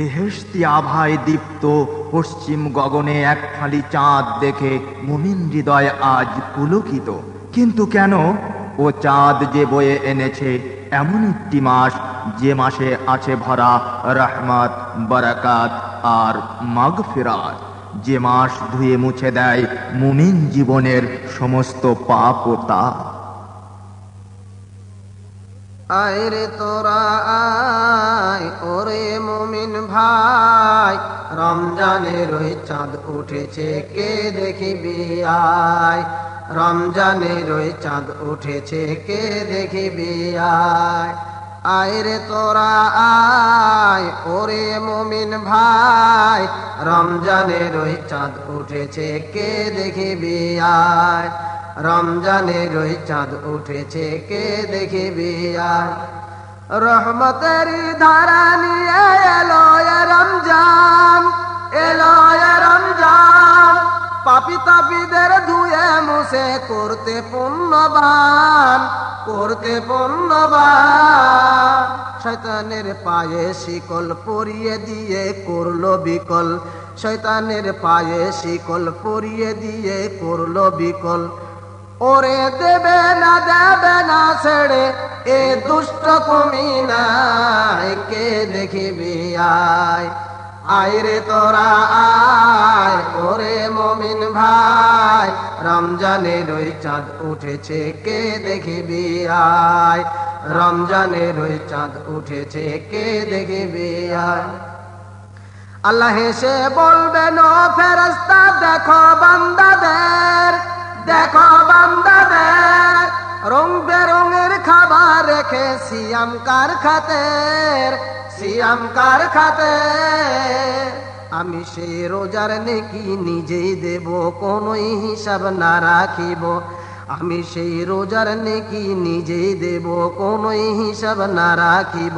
বেহেশতি আভায় দীপ্ত, পশ্চিম গগনে এক ফালি চাঁদ দেখে মুমিন হৃদয় আজ পুলকিত। কিন্তু কেন? ও চাঁদ যে বয়ে এনেছে, এমন একটি মাস, যে মাসে আছে ভরা রহমত, বারাকাত আর মাগফিরাত। যে মাস ধুয়ে মুছে দেয় মুমিন জীবনের সমস্ত পাপ ও তাপ আয়রে তোরা রমজানের ওই চাঁদ উঠেছে, কে দেখিবি আয়? রমজানের ওই চাঁদ উঠেছে, কে দেখিবি আয়? আয়রে তোরা আয়, ওরে মুমিন ভাই। রমজানের ওই চাঁদ উঠেছে, কে দেখিবি আয়? রমজানের ওই চাঁদ উঠেছে, কে দেখিবি আয়? রহমতের ধারা নিয়ে এলো রমজান এলো রমজান। পাপি তাপিদের ধুয়ে মুছে করতে পুণ্যবান করতে পুণ্যবান। শয়তানের পায়ে শিকল পরিয়ে দিয়ে করল বিকল। শয়তানের পায়ে শিকল পরিয়ে দিয়ে করল বিকল। ওরে দেবে না দেবে না ছেড়ে এ দুষ্ট কমিনা কে দেখিবি আয়? আয়রে তোরা, আয় ওরে মমিন ভাই। রমজানের ওই চাঁদ উঠেছে, কে দেখিবি আয়? রমজানের ওই চাঁদ উঠেছে, কে দেখিবি আয়? আল্লাহ হেসে বলবেন ও ফেরস্তা দেখো বান্দাদের দেখো বান্দাদের। রং রেখে সিয়াম কার খাতের সিয়াম কার খাতের আমি সেই রোজার নেকি নিজেই দেব, কোনোই হিসাব না রাখিব। আমি সেই রোজার নেকি নিজেই দেব, কোনোই হিসাব না রাখিব।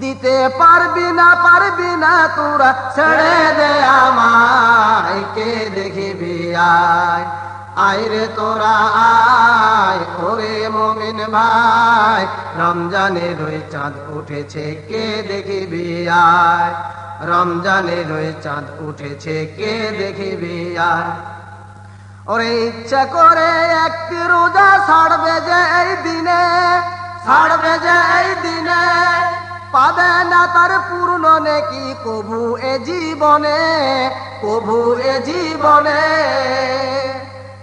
দিতে পারবি না পারবি না তোরা, ছেড়ে দে আমায়, কে দেখিবি আয়। আয়রে তোরা আয় ওরে মমিন ভাই, রমজানের ওই চাঁদ উঠেছে, কে দেখিবি আয়? রমজানের ওই চাঁদ উঠেছে, কে দেখিবি আয়? ওরে ইচ্ছা করে একটি রোজা ছাড়বে যে এই দিনে, ছাড়বে যে এই দিনে, পাবে না তার পূর্ণ নেকি, কবু এ জীবনে, কবু এ জীবনে।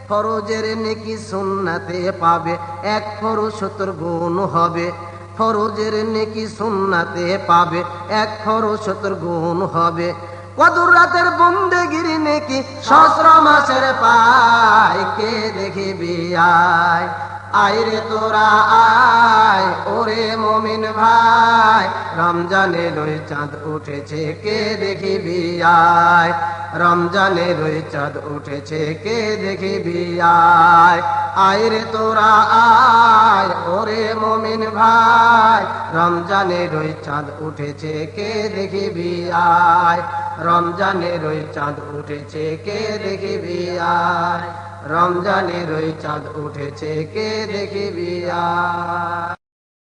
ফরজের নেকি সুন্নাতে পাবে, এক ফরসতর গুণ হবে। ফরজের নেকি সুন্নাতে পাবে, এক ফরসতর গুণ হবে। কদুর রাতের বন্দেগিরি নেকি সহস্র মাসের পায়, কে দেখিবি আয় আয়রে তোরা আয়, ওরে মমিন ভাই। রমজানে ওই চাঁদ উঠেছে, কে দেখিবি আয়? রমজানে ওই চাঁদ উঠেছে, কে দেখিবি আয়? আয়রে তোরা আয়, ওরে মমিন ভাই। রমজানের ওই চাঁদ উঠেছে, কে দেখিবি আয়? রমজানের ওই চাঁদ উঠেছে, কে দেখিবি আয়? রমজানের ওই চাঁদ উঠেছে কে দেখিবি আয়